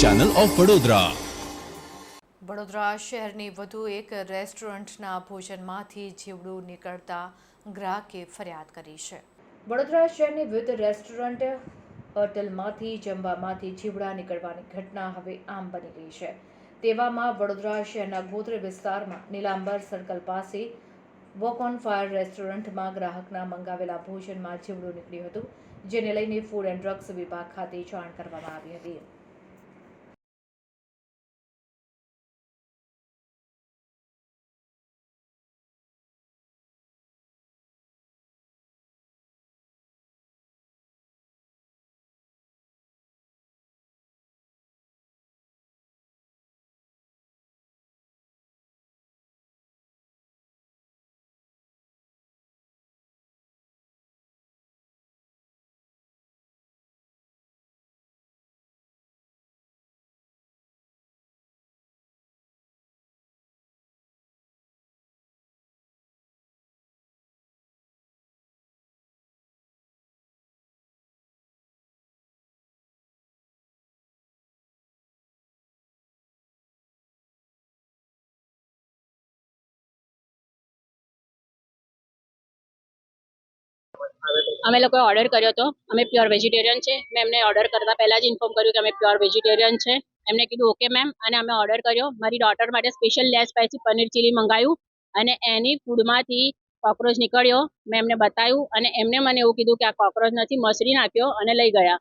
Channel of Vadodara Vadodara શહેરની વધુ એક રેસ્ટોરન્ટના ભોજનમાંથી જીવડું નીકળતા ગ્રાહકે ફરિયાદ કરી છે. વડોદરા શહેરની વિવિધ રેસ્ટોરન્ટ હોટલમાંથી જમવામાંથી જીવડા નીકળવાની ઘટના હવે આમ બની ગઈ છે. તેવામાં વડોદરા શહેરના ગોત્ર વિસ્તારમાં નીલાંબર સર્કલ પાસે વોક ઓન ફાયર રેસ્ટોરન્ટમાં ગ્રાહકના મંગાવેલા ભોજનમાં જીવડું નીકળ્યું હતું. જેને લઈને ફૂડ એન્ડ ડ્રગ્સ વિભાગ ખાતે જાણ કરવામાં આવી હતી. અમે લોકોએ ઓર્ડર કર્યો હતો. અમે પ્યોર વેજીટેરિયન છે. મેં એમને ઓર્ડર કરતા પહેલાં જ ઇન્ફોર્મ કર્યું કે અમે પ્યોર વેજીટેરિયન છે. એમને કીધું ઓકે મેમ અને અમે ઓર્ડર કર્યો. મારી ડોટર માટે special less spicy paneer chilli મંગાવ્યું અને એની ફૂડમાંથી કોક્રોચ નીકળ્યો. મેં એમને બતાવ્યું અને એમને મને એવું કીધું કે આ કોકરોચ નથી મસરી નાખ્યો અને લઈ ગયા.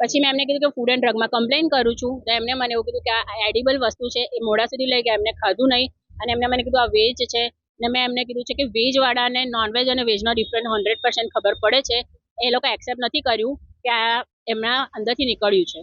પછી મેં એમને કીધું કે ફૂડ એન્ડ ડ્રગમાં કમ્પ્લેન કરું છું. તો એમને મને એવું કીધું કે આ એડિબલ વસ્તુ છે, એ મોડા સુધી લઈ ગયા. એમને ખાધું નહીં અને એમને મને કીધું, આ વેજ છે. ને મેં એમને કીધું છે કે વેજવાળાને નોનવેજ અને વેજનો ડિફરન્ટ હંડ્રેડ પર્સન્ટ ખબર પડે છે. એ લોકો એક્સેપ્ટ નથી કર્યું કે આ એમના અંદરથી નીકળ્યું છે.